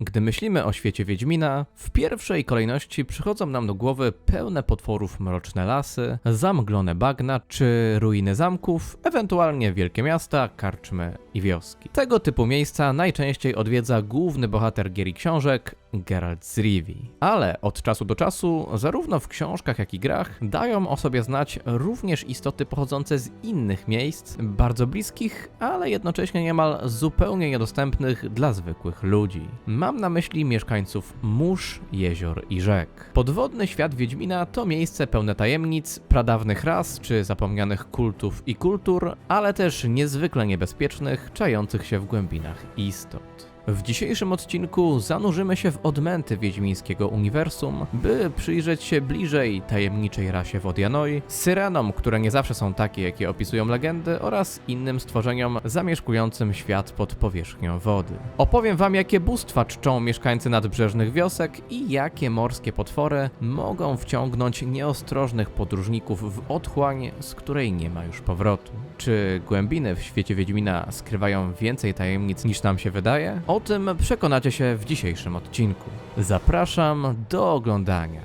Gdy myślimy o świecie Wiedźmina, w pierwszej kolejności przychodzą nam do głowy pełne potworów mroczne lasy, zamglone bagna czy ruiny zamków, ewentualnie wielkie miasta, karczmy i wioski. Tego typu miejsca najczęściej odwiedza główny bohater gier i książek, Geralt z Rivii. Ale od czasu do czasu, zarówno w książkach jak i grach, dają o sobie znać również istoty pochodzące z innych miejsc, bardzo bliskich, ale jednocześnie niemal zupełnie niedostępnych dla zwykłych ludzi. Mam na myśli mieszkańców mórz, jezior i rzek. Podwodny świat Wiedźmina to miejsce pełne tajemnic, pradawnych ras czy zapomnianych kultów i kultur, ale też niezwykle niebezpiecznych, czających się w głębinach istot. W dzisiejszym odcinku zanurzymy się w odmęty wiedźmińskiego uniwersum, by przyjrzeć się bliżej tajemniczej rasie Wodianoi, syrenom, które nie zawsze są takie, jakie opisują legendy, oraz innym stworzeniom zamieszkującym świat pod powierzchnią wody. Opowiem wam, jakie bóstwa czczą mieszkańcy nadbrzeżnych wiosek i jakie morskie potwory mogą wciągnąć nieostrożnych podróżników w otchłań, z której nie ma już powrotu. Czy głębiny w świecie Wiedźmina skrywają więcej tajemnic niż nam się wydaje? O tym przekonacie się w dzisiejszym odcinku. Zapraszam do oglądania.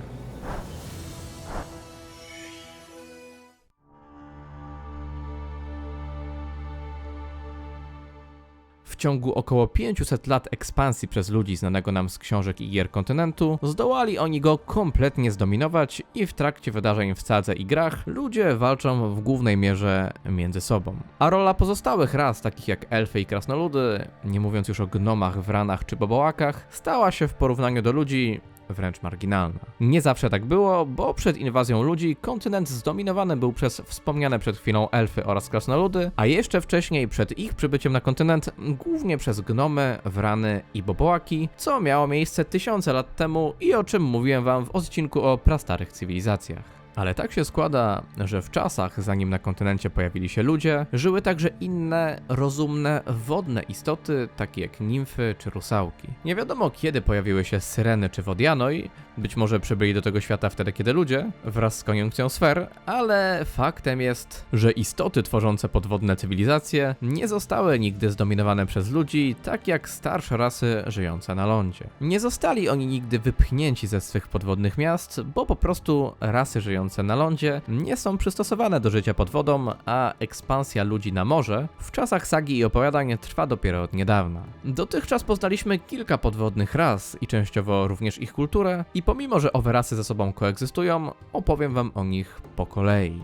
Ciągu około 500 lat ekspansji przez ludzi znanego nam z książek i gier kontynentu, zdołali oni go kompletnie zdominować i w trakcie wydarzeń w Cadze i grach ludzie walczą w głównej mierze między sobą. A rola pozostałych ras, takich jak elfy i krasnoludy, nie mówiąc już o gnomach, wranach czy bobołakach, stała się w porównaniu do ludzi wręcz marginalna. Nie zawsze tak było, bo przed inwazją ludzi kontynent zdominowany był przez wspomniane przed chwilą elfy oraz krasnoludy, a jeszcze wcześniej przed ich przybyciem na kontynent głównie przez gnomy, wrany i bobołaki, co miało miejsce tysiące lat temu i o czym mówiłem wam w odcinku o prastarych cywilizacjach. Ale tak się składa, że w czasach, zanim na kontynencie pojawili się ludzie, żyły także inne, rozumne, wodne istoty, takie jak nimfy czy rusałki. Nie wiadomo kiedy pojawiły się syreny czy wodianoi, być może przybyli do tego świata wtedy, kiedy ludzie, wraz z koniunkcją sfer, ale faktem jest, że istoty tworzące podwodne cywilizacje nie zostały nigdy zdominowane przez ludzi, tak jak starsze rasy żyjące na lądzie. Nie zostali oni nigdy wypchnięci ze swych podwodnych miast, bo po prostu rasy żyjące na lądzie nie są przystosowane do życia pod wodą, a ekspansja ludzi na morze w czasach sagi i opowiadań trwa dopiero od niedawna. Dotychczas poznaliśmy kilka podwodnych ras i częściowo również ich kulturę i pomimo, że owe rasy ze sobą koegzystują, opowiem wam o nich po kolei.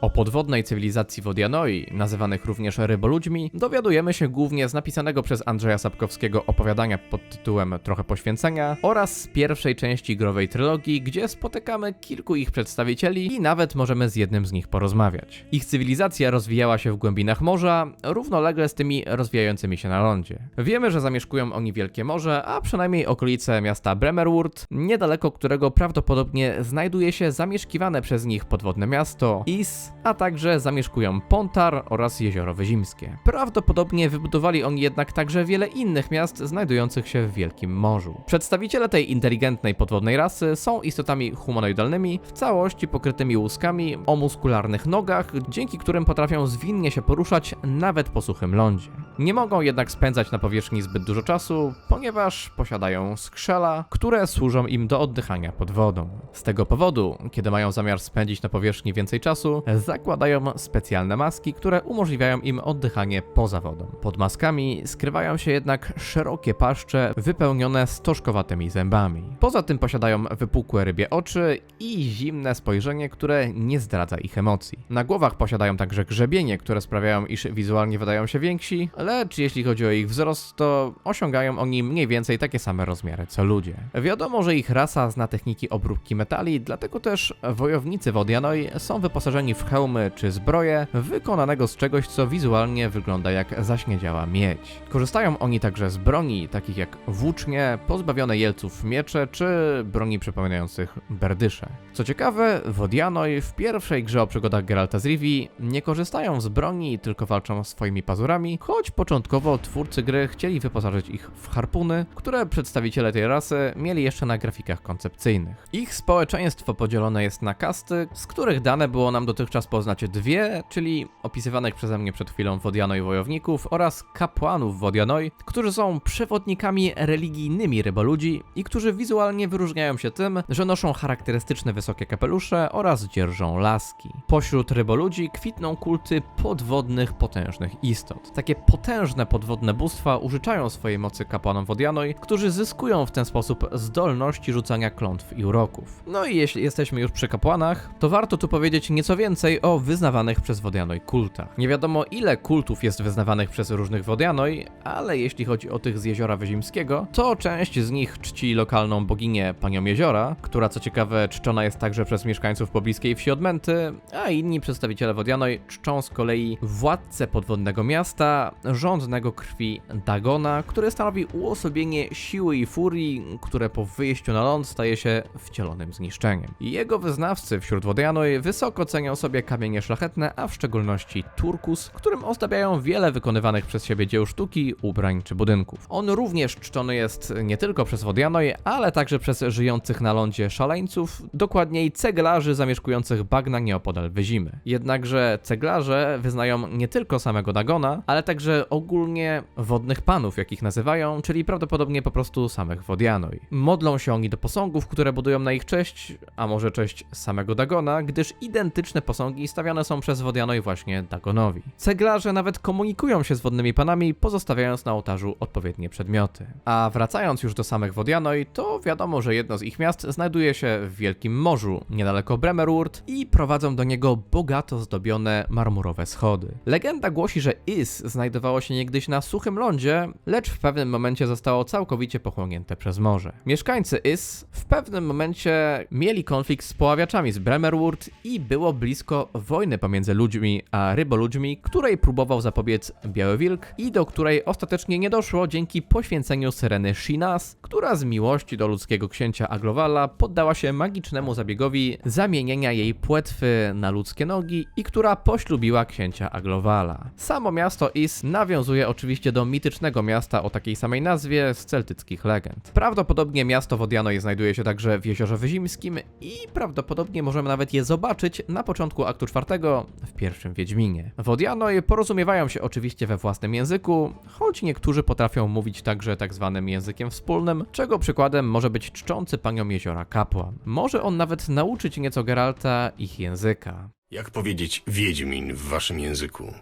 O podwodnej cywilizacji Wodianoi, nazywanych również ryboludźmi, dowiadujemy się głównie z napisanego przez Andrzeja Sapkowskiego opowiadania pod tytułem Trochę poświęcenia oraz z pierwszej części growej trylogii, gdzie spotykamy kilku ich przedstawicieli i nawet możemy z jednym z nich porozmawiać. Ich cywilizacja rozwijała się w głębinach morza, równolegle z tymi rozwijającymi się na lądzie. Wiemy, że zamieszkują oni Wielkie Morze, a przynajmniej okolice miasta Bremerwood, niedaleko którego prawdopodobnie znajduje się zamieszkiwane przez nich podwodne miasto Is, a także zamieszkują Pontar oraz Jezioro Wyzimskie. Prawdopodobnie wybudowali oni jednak także wiele innych miast znajdujących się w Wielkim Morzu. Przedstawiciele tej inteligentnej podwodnej rasy są istotami humanoidalnymi, w całości pokrytymi łuskami o muskularnych nogach, dzięki którym potrafią zwinnie się poruszać nawet po suchym lądzie. Nie mogą jednak spędzać na powierzchni zbyt dużo czasu, ponieważ posiadają skrzela, które służą im do oddychania pod wodą. Z tego powodu, kiedy mają zamiar spędzić na powierzchni więcej czasu, zakładają specjalne maski, które umożliwiają im oddychanie poza wodą. Pod maskami skrywają się jednak szerokie paszcze wypełnione stożkowatymi zębami. Poza tym posiadają wypukłe rybie oczy i zimne spojrzenie, które nie zdradza ich emocji. Na głowach posiadają także grzebienie, które sprawiają, iż wizualnie wydają się więksi, lecz jeśli chodzi o ich wzrost, to osiągają oni mniej więcej takie same rozmiary co ludzie. Wiadomo, że ich rasa zna techniki obróbki metali, dlatego też wojownicy Wodianoi są wyposażeni w hełmy czy zbroje wykonanego z czegoś, co wizualnie wygląda jak zaśniedziała miedź. Korzystają oni także z broni, takich jak włócznie, pozbawione jelców miecze czy broni przypominających berdysze. Co ciekawe, Wodianoi w pierwszej grze o przygodach Geralta z Rivii nie korzystają z broni, tylko walczą swoimi pazurami, choć początkowo twórcy gry chcieli wyposażyć ich w harpuny, które przedstawiciele tej rasy mieli jeszcze na grafikach koncepcyjnych. Ich społeczeństwo podzielone jest na kasty, z których dane było nam dotychczas czas poznać dwie, czyli opisywanych przeze mnie przed chwilą Wodianoi wojowników oraz kapłanów Wodianoi, którzy są przewodnikami religijnymi ryboludzi i którzy wizualnie wyróżniają się tym, że noszą charakterystyczne wysokie kapelusze oraz dzierżą laski. Pośród ryboludzi kwitną kulty podwodnych, potężnych istot. Takie potężne podwodne bóstwa użyczają swojej mocy kapłanom Wodianoi, którzy zyskują w ten sposób zdolności rzucania klątw i uroków. No i jeśli jesteśmy już przy kapłanach, to warto tu powiedzieć nieco więcej o wyznawanych przez Wodianoi kultach. Nie wiadomo ile kultów jest wyznawanych przez różnych Wodianoi, ale jeśli chodzi o tych z Jeziora Wyzimskiego, to część z nich czci lokalną boginię Panią Jeziora, która co ciekawe czczona jest także przez mieszkańców pobliskiej wsi Odmęty, a inni przedstawiciele Wodianoi czczą z kolei władcę podwodnego miasta, rządnego krwi Dagona, który stanowi uosobienie siły i furii, które po wyjściu na ląd staje się wcielonym zniszczeniem. Jego wyznawcy wśród Wodianoi wysoko cenią sobie kamienie szlachetne, a w szczególności turkus, którym ozdabiają wiele wykonywanych przez siebie dzieł sztuki, ubrań czy budynków. On również czczony jest nie tylko przez Wodianoi, ale także przez żyjących na lądzie szaleńców, dokładniej ceglarzy zamieszkujących bagna nieopodal Wyzimy. Jednakże ceglarze wyznają nie tylko samego Dagona, ale także ogólnie wodnych panów, jakich nazywają, czyli prawdopodobnie po prostu samych Wodianoi. Modlą się oni do posągów, które budują na ich cześć, a może cześć samego Dagona, gdyż identyczne posągi stawiane są przez Wodianoi właśnie Dagonowi. Ceglarze nawet komunikują się z wodnymi panami, pozostawiając na ołtarzu odpowiednie przedmioty. A wracając już do samych Wodianoi, to wiadomo, że jedno z ich miast znajduje się w Wielkim Morzu, niedaleko Bremerurt i prowadzą do niego bogato zdobione marmurowe schody. Legenda głosi, że Is znajdowało się niegdyś na suchym lądzie, lecz w pewnym momencie zostało całkowicie pochłonięte przez morze. Mieszkańcy Is w pewnym momencie mieli konflikt z poławiaczami z Bremerurt i było blisko wojny pomiędzy ludźmi a ryboludźmi, której próbował zapobiec Biały Wilk i do której ostatecznie nie doszło dzięki poświęceniu syreny Shinas, która z miłości do ludzkiego księcia Aglowala poddała się magicznemu zabiegowi zamienienia jej płetwy na ludzkie nogi i która poślubiła księcia Aglowala. Samo miasto Is nawiązuje oczywiście do mitycznego miasta o takiej samej nazwie z celtyckich legend. Prawdopodobnie miasto Wodianoi znajduje się także w Jeziorze Wyzimskim i prawdopodobnie możemy nawet je zobaczyć na początku aktu czwartego w pierwszym Wiedźminie. Wodianoi porozumiewają się oczywiście we własnym języku, choć niektórzy potrafią mówić także tak zwanym językiem wspólnym, czego przykładem może być czczący panią jeziora kapłan. Może on nawet nauczyć nieco Geralta ich języka. Jak powiedzieć Wiedźmin w waszym języku?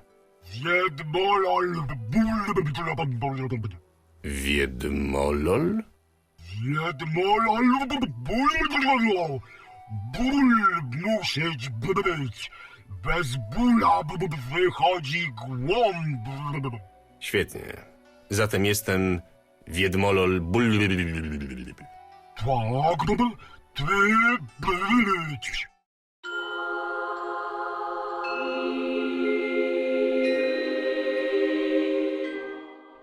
Wiedmolol, ból, Wiedmolol? Wiedmolol, ból, musieć być. Bez bóla wychodzi głąb. Świetnie. Zatem jestem Wiedmolol bul... Tak, ty być.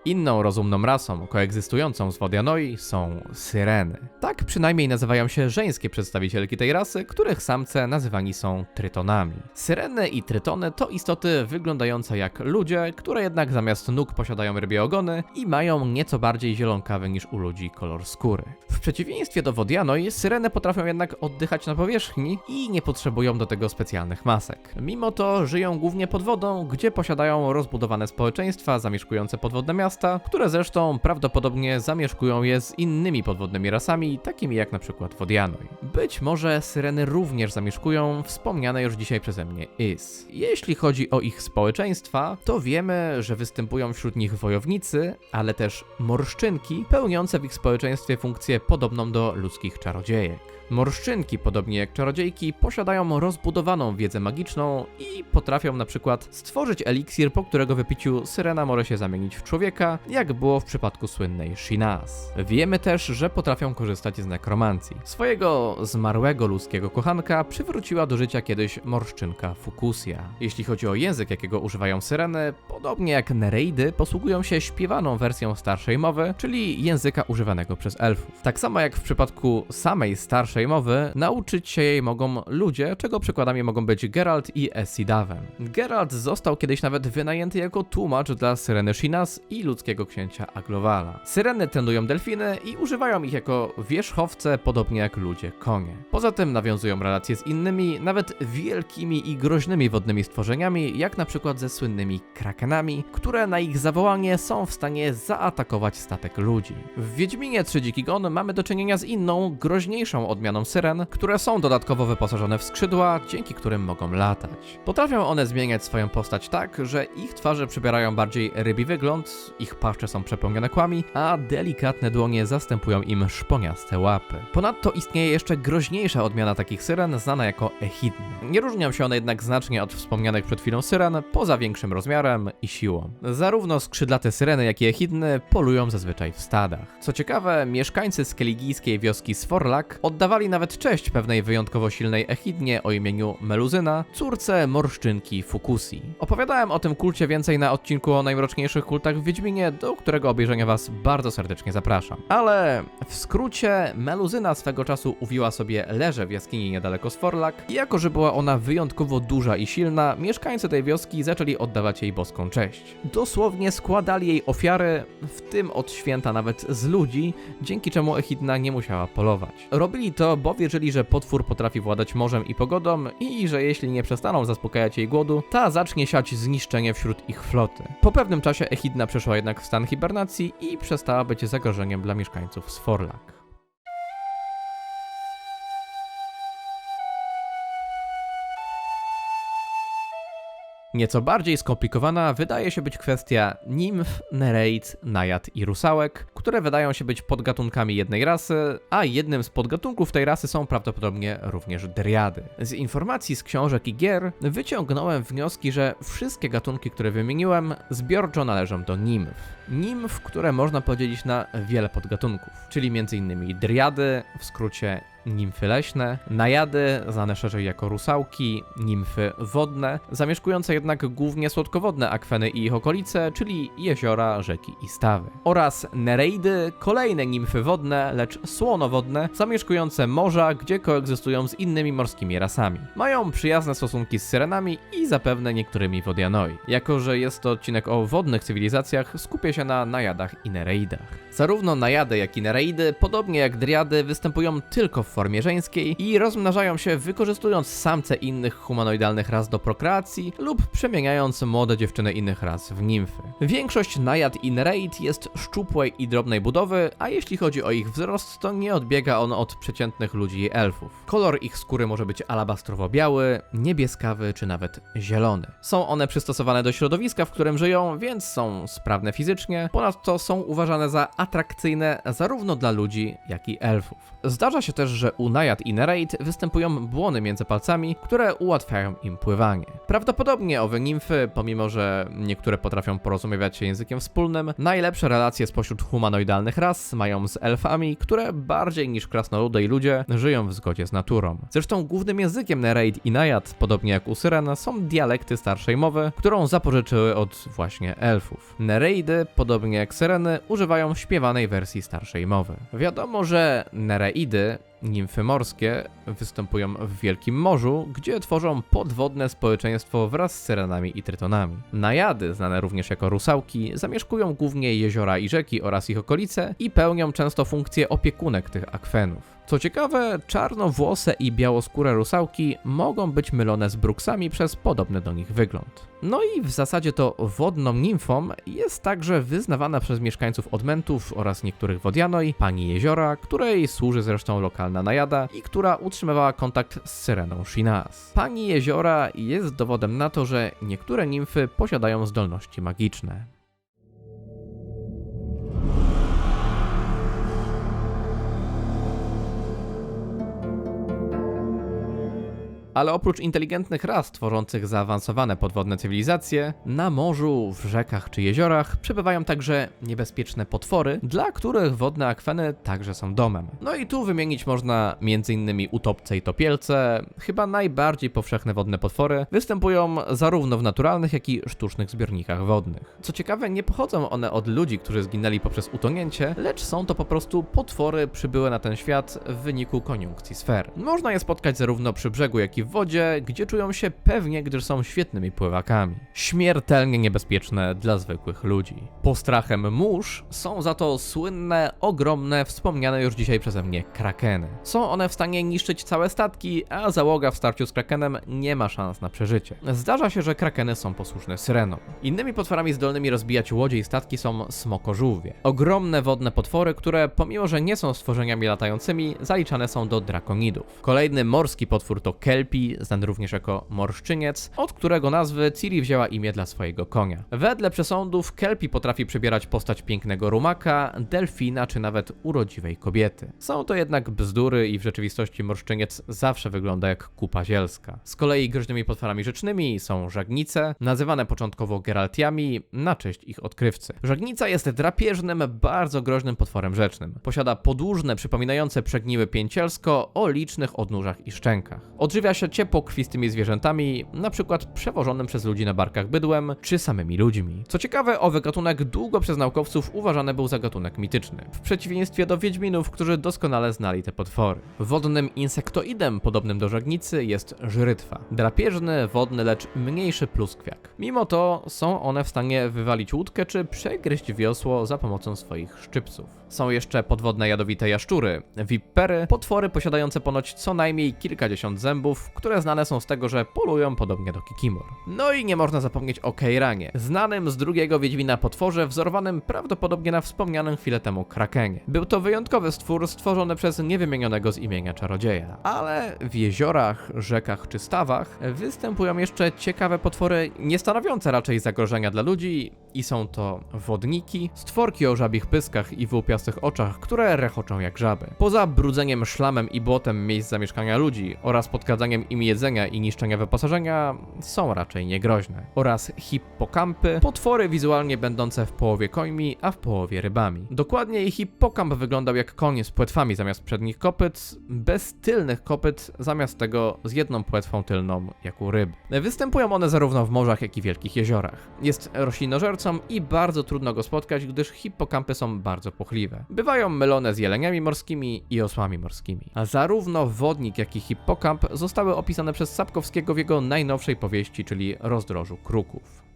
Inną rozumną rasą koegzystującą z Wodianoi są syreny. Tak przynajmniej nazywają się żeńskie przedstawicielki tej rasy, których samce nazywani są trytonami. Syreny i trytony to istoty wyglądające jak ludzie, które jednak zamiast nóg posiadają rybie ogony i mają nieco bardziej zielonkawy niż u ludzi kolor skóry. W przeciwieństwie do Wodianoi, syreny potrafią jednak oddychać na powierzchni i nie potrzebują do tego specjalnych masek. Mimo to żyją głównie pod wodą, gdzie posiadają rozbudowane społeczeństwa zamieszkujące podwodne miasta, które zresztą prawdopodobnie zamieszkują je z innymi podwodnymi rasami, takimi jak na przykład Wodianoi. Być może syreny również zamieszkują wspomniane już dzisiaj przeze mnie Is. Jeśli chodzi o ich społeczeństwa, to wiemy, że występują wśród nich wojownicy, ale też morszczynki, pełniące w ich społeczeństwie funkcję podobną do ludzkich czarodziejek. Morszczynki, podobnie jak czarodziejki, posiadają rozbudowaną wiedzę magiczną i potrafią na przykład stworzyć eliksir, po którego wypiciu syrena może się zamienić w człowieka, jak było w przypadku słynnej Shinas. Wiemy też, że potrafią korzystać z nekromancji. Swojego zmarłego ludzkiego kochanka przywróciła do życia kiedyś morszczynka Fukusia. Jeśli chodzi o język, jakiego używają syreny, podobnie jak Nereidy, posługują się śpiewaną wersją starszej mowy, czyli języka używanego przez elfów. Tak samo jak w przypadku samej starszej nauczyć się jej mogą ludzie, czego przykładami mogą być Geralt i Esidaven. Geralt został kiedyś nawet wynajęty jako tłumacz dla Syreny Shinas i ludzkiego księcia Aglowala. Syreny trenują delfiny i używają ich jako wierzchowce, podobnie jak ludzie konie. Poza tym nawiązują relacje z innymi, nawet wielkimi i groźnymi wodnymi stworzeniami, jak na przykład ze słynnymi krakenami, które na ich zawołanie są w stanie zaatakować statek ludzi. W Wiedźminie 3 Dziki Gon mamy do czynienia z inną, groźniejszą odmianą syren, które są dodatkowo wyposażone w skrzydła, dzięki którym mogą latać. Potrafią one zmieniać swoją postać tak, że ich twarze przybierają bardziej rybi wygląd, ich paszcze są przepełnione kłami, a delikatne dłonie zastępują im szponiaste łapy. Ponadto istnieje jeszcze groźniejsza odmiana takich syren, znana jako echidny. Nie różnią się one jednak znacznie od wspomnianych przed chwilą syren, poza większym rozmiarem i siłą. Zarówno skrzydlate syreny, jak i echidny polują zazwyczaj w stadach. Co ciekawe, mieszkańcy skeligijskiej wioski Sforlak oddawali nawet cześć pewnej wyjątkowo silnej echidnie o imieniu Meluzyna, córce morszczynki Fukusi. Opowiadałem o tym kulcie więcej na odcinku o najmroczniejszych kultach w Wiedźminie, do którego obejrzenia was bardzo serdecznie zapraszam. Ale w skrócie, Meluzyna swego czasu uwiła sobie leże w jaskini niedaleko Sforlak i jako, że była ona wyjątkowo duża i silna, mieszkańcy tej wioski zaczęli oddawać jej boską cześć. Dosłownie składali jej ofiary, w tym od święta nawet z ludzi, dzięki czemu Echidna nie musiała polować. Robili to, bo wierzyli, że potwór potrafi władać morzem i pogodą i że jeśli nie przestaną zaspokajać jej głodu, ta zacznie siać zniszczenie wśród ich floty. Po pewnym czasie Echidna przeszła jednak w stan hibernacji i przestała być zagrożeniem dla mieszkańców Sforlak. Nieco bardziej skomplikowana wydaje się być kwestia nimf, nereid, najad i rusałek, które wydają się być podgatunkami jednej rasy, a jednym z podgatunków tej rasy są prawdopodobnie również dryady. Z informacji z książek i gier wyciągnąłem wnioski, że wszystkie gatunki, które wymieniłem, zbiorczo należą do nimf. Nimf, które można podzielić na wiele podgatunków, czyli m.in. dryady, w skrócie nimfy leśne, najady, znane szerzej jako rusałki, nimfy wodne, zamieszkujące jednak głównie słodkowodne akweny i ich okolice, czyli jeziora, rzeki i stawy. Oraz nereidy, kolejne nimfy wodne, lecz słonowodne, zamieszkujące morza, gdzie koegzystują z innymi morskimi rasami. Mają przyjazne stosunki z syrenami i zapewne niektórymi wodianoi. Jako, że jest to odcinek o wodnych cywilizacjach, skupię się na najadach i nereidach. Zarówno najady, jak i nereidy, podobnie jak driady, występują tylko w formie żeńskiej i rozmnażają się wykorzystując samce innych humanoidalnych ras do prokreacji lub przemieniając młode dziewczyny innych ras w nimfy. Większość najad i nereid jest szczupłej i drobnej budowy, a jeśli chodzi o ich wzrost, to nie odbiega on od przeciętnych ludzi i elfów. Kolor ich skóry może być alabastrowo-biały, niebieskawy czy nawet zielony. Są one przystosowane do środowiska, w którym żyją, więc są sprawne fizycznie, ponadto są uważane za atrakcyjne zarówno dla ludzi, jak i elfów. Zdarza się też, że u najad i nereid występują błony między palcami, które ułatwiają im pływanie. Prawdopodobnie owe nimfy, pomimo że niektóre potrafią porozumiewać się językiem wspólnym, najlepsze relacje spośród humanoidalnych ras mają z elfami, które bardziej niż krasnoludy i ludzie żyją w zgodzie z naturą. Zresztą głównym językiem nereid i najad, podobnie jak u syren, są dialekty starszej mowy, którą zapożyczyły od właśnie elfów. Nereidy, podobnie jak syreny, używają śpiewanej wersji starszej mowy. Wiadomo, że nereidy Nimfy morskie występują w Wielkim Morzu, gdzie tworzą podwodne społeczeństwo wraz z syrenami i trytonami. Najady, znane również jako rusałki, zamieszkują głównie jeziora i rzeki oraz ich okolice i pełnią często funkcję opiekunek tych akwenów. Co ciekawe, czarnowłose i białoskóre rusałki mogą być mylone z bruksami przez podobny do nich wygląd. No i w zasadzie to wodną nimfą jest także wyznawana przez mieszkańców Odmentów oraz niektórych Wodianoi pani jeziora, której służy zresztą lokalna najada i która utrzymywała kontakt z syreną Shinas. Pani jeziora jest dowodem na to, że niektóre nimfy posiadają zdolności magiczne. Ale oprócz inteligentnych ras tworzących zaawansowane podwodne cywilizacje, na morzu, w rzekach czy jeziorach przebywają także niebezpieczne potwory, dla których wodne akweny także są domem. No i tu wymienić można m.in. utopce i topielce, chyba najbardziej powszechne wodne potwory, występują zarówno w naturalnych, jak i sztucznych zbiornikach wodnych. Co ciekawe, nie pochodzą one od ludzi, którzy zginęli poprzez utonięcie, lecz są to po prostu potwory przybyłe na ten świat w wyniku koniunkcji sfer. Można je spotkać zarówno przy brzegu, jak i w wodzie, gdzie czują się pewnie, gdyż są świetnymi pływakami. Śmiertelnie niebezpieczne dla zwykłych ludzi. Postrachem mórz są za to słynne, ogromne, wspomniane już dzisiaj przeze mnie krakeny. Są one w stanie niszczyć całe statki, a załoga w starciu z krakenem nie ma szans na przeżycie. Zdarza się, że krakeny są posłuszne syrenom. Innymi potworami zdolnymi rozbijać łodzie i statki są smokożółwie. Ogromne wodne potwory, które pomimo, że nie są stworzeniami latającymi, zaliczane są do drakonidów. Kolejny morski potwór to kelpi, znany również jako morszczyniec, od którego nazwy Ciri wzięła imię dla swojego konia. Wedle przesądów kelpi potrafi przybierać postać pięknego rumaka, delfina czy nawet urodziwej kobiety. Są to jednak bzdury i w rzeczywistości morszczyniec zawsze wygląda jak kupa zielska. Z kolei groźnymi potworami rzecznymi są żagnice, nazywane początkowo geraltiami na cześć ich odkrywcy. Żagnica jest drapieżnym, bardzo groźnym potworem rzecznym. Posiada podłużne, przypominające przegniły pięcielsko o licznych odnóżach i szczękach. Odżywia się ciepłokrwistymi zwierzętami, na przykład przewożonym przez ludzi na barkach bydłem, czy samymi ludźmi. Co ciekawe, owy gatunek długo przez naukowców uważany był za gatunek mityczny, w przeciwieństwie do wiedźminów, którzy doskonale znali te potwory. Wodnym insektoidem podobnym do żagnicy jest żrytwa. Drapieżny, wodny, lecz mniejszy pluskwiak. Mimo to są one w stanie wywalić łódkę czy przegryźć wiosło za pomocą swoich szczypców. Są jeszcze podwodne jadowite jaszczury, wippery, potwory posiadające ponoć co najmniej kilkadziesiąt zębów, które znane są z tego, że polują podobnie do kikimor. No i nie można zapomnieć o Keiranie, znanym z drugiego Wiedźmina potworze, wzorowanym prawdopodobnie na wspomnianym chwilę temu Krakenie. Był to wyjątkowy stwór stworzony przez niewymienionego z imienia czarodzieja. Ale w jeziorach, rzekach czy stawach występują jeszcze ciekawe potwory, nie stanowiące raczej zagrożenia dla ludzi i są to wodniki, stworki o żabich pyskach i wyłupiastych oczach, które rechoczą jak żaby. Poza brudzeniem szlamem i błotem miejsc zamieszkania ludzi oraz podkradzeniem im jedzenia i niszczenia wyposażenia są raczej niegroźne. Oraz hippokampy, potwory wizualnie będące w połowie końmi, a w połowie rybami. Dokładniej hippokamp wyglądał jak koń z płetwami zamiast przednich kopyt, bez tylnych kopyt, zamiast tego z jedną płetwą tylną jak u ryb. Występują one zarówno w morzach, jak i wielkich jeziorach. Jest roślinożercą i bardzo trudno go spotkać, gdyż hippokampy są bardzo płochliwe. Bywają mylone z jeleniami morskimi i osłami morskimi. A zarówno wodnik, jak i hippokamp zostały opisane przez Sapkowskiego w jego najnowszej powieści, czyli Rozdrożu Kruków.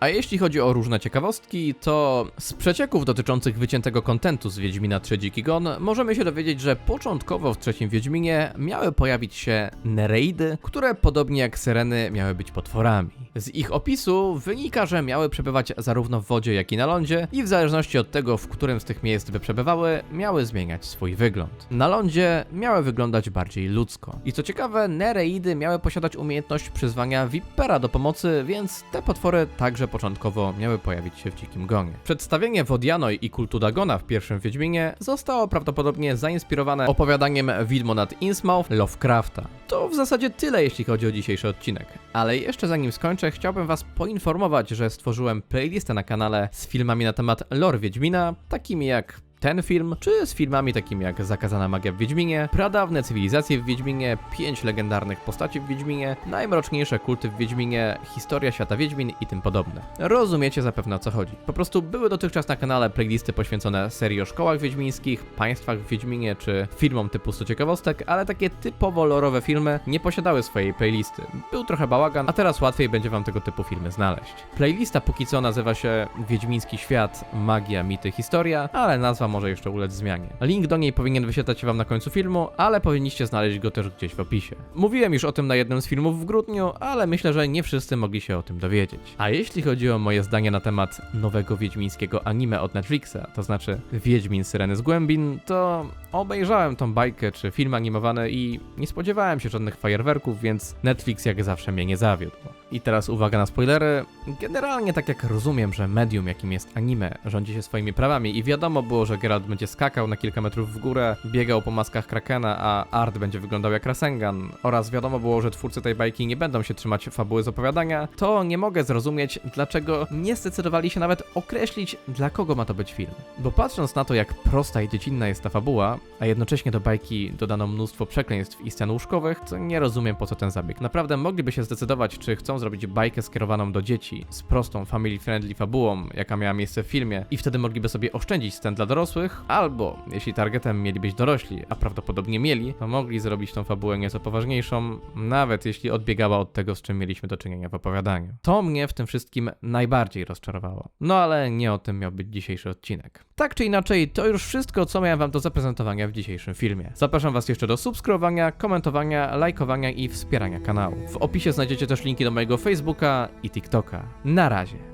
A jeśli chodzi o różne ciekawostki, to z przecieków dotyczących wyciętego kontentu z Wiedźmina 3 Dziki Gon możemy się dowiedzieć, że początkowo w trzecim Wiedźminie miały pojawić się Nereidy, które podobnie jak Syreny miały być potworami. Z ich opisu wynika, że miały przebywać zarówno w wodzie, jak i na lądzie i w zależności od tego, w którym z tych miejsc by przebywały, miały zmieniać swój wygląd. Na lądzie miały wyglądać bardziej ludzko. I co ciekawe, Nereidy miały posiadać umiejętność przyzwania Vipera do pomocy, więc te potwory także początkowo miały pojawić się w Dzikim Gonie. Przedstawienie Wodianoj i kultu Dagona w pierwszym Wiedźminie zostało prawdopodobnie zainspirowane opowiadaniem Widmo nad Innsmouth Lovecrafta. To w zasadzie tyle, jeśli chodzi o dzisiejszy odcinek. Ale jeszcze zanim skończę, chciałbym Was poinformować, że stworzyłem playlistę na kanale z filmami na temat lore Wiedźmina, takimi jak ten film, czy z filmami takimi jak Zakazana Magia w Wiedźminie, Pradawne Cywilizacje w Wiedźminie, Pięć legendarnych postaci w Wiedźminie, Najmroczniejsze kulty w Wiedźminie, Historia świata Wiedźmin i tym podobne. Rozumiecie zapewne o co chodzi. Po prostu były dotychczas na kanale playlisty poświęcone serii o szkołach wiedźmińskich, państwach w Wiedźminie czy filmom typu 100 ciekawostek, ale takie typowo lorowe filmy nie posiadały swojej playlisty. Był trochę bałagan, a teraz łatwiej będzie wam tego typu filmy znaleźć. Playlista póki co nazywa się Wiedźmiński Świat, Magia, Mity, Historia, ale nazwa może jeszcze ulec zmianie. Link do niej powinien wyświetlać się wam na końcu filmu, ale powinniście znaleźć go też gdzieś w opisie. Mówiłem już o tym na jednym z filmów w grudniu, ale myślę, że nie wszyscy mogli się o tym dowiedzieć. A jeśli chodzi o moje zdanie na temat nowego wiedźmińskiego anime od Netflixa, to znaczy Wiedźmin Syreny z Głębin, to obejrzałem tą bajkę czy film animowany i nie spodziewałem się żadnych fajerwerków, więc Netflix jak zawsze mnie nie zawiódł. I teraz uwaga na spoilery. Generalnie tak jak rozumiem, że medium jakim jest anime rządzi się swoimi prawami i wiadomo było, że Geralt będzie skakał na kilka metrów w górę, biegał po maskach Krakena, a art będzie wyglądał jak Rasengan oraz wiadomo było, że twórcy tej bajki nie będą się trzymać fabuły z opowiadania, to nie mogę zrozumieć, dlaczego nie zdecydowali się nawet określić, dla kogo ma to być film. Bo patrząc na to, jak prosta i dziecinna jest ta fabuła, a jednocześnie do bajki dodano mnóstwo przekleństw i scen łóżkowych, to nie rozumiem po co ten zabieg. Naprawdę mogliby się zdecydować, czy chcą zrobić bajkę skierowaną do dzieci z prostą, family-friendly fabułą, jaka miała miejsce w filmie, i wtedy mogliby sobie oszczędzić scen dla dorosłych, albo jeśli targetem mieli być dorośli, a prawdopodobnie mieli, to mogli zrobić tą fabułę nieco poważniejszą, nawet jeśli odbiegała od tego, z czym mieliśmy do czynienia w opowiadaniu. To mnie w tym wszystkim najbardziej rozczarowało. No ale nie o tym miał być dzisiejszy odcinek. Tak czy inaczej, to już wszystko, co miałem wam do zaprezentowania w dzisiejszym filmie. Zapraszam was jeszcze do subskrybowania, komentowania, lajkowania i wspierania kanału. W opisie znajdziecie też linki do mojego Facebooka i TikToka. Na razie.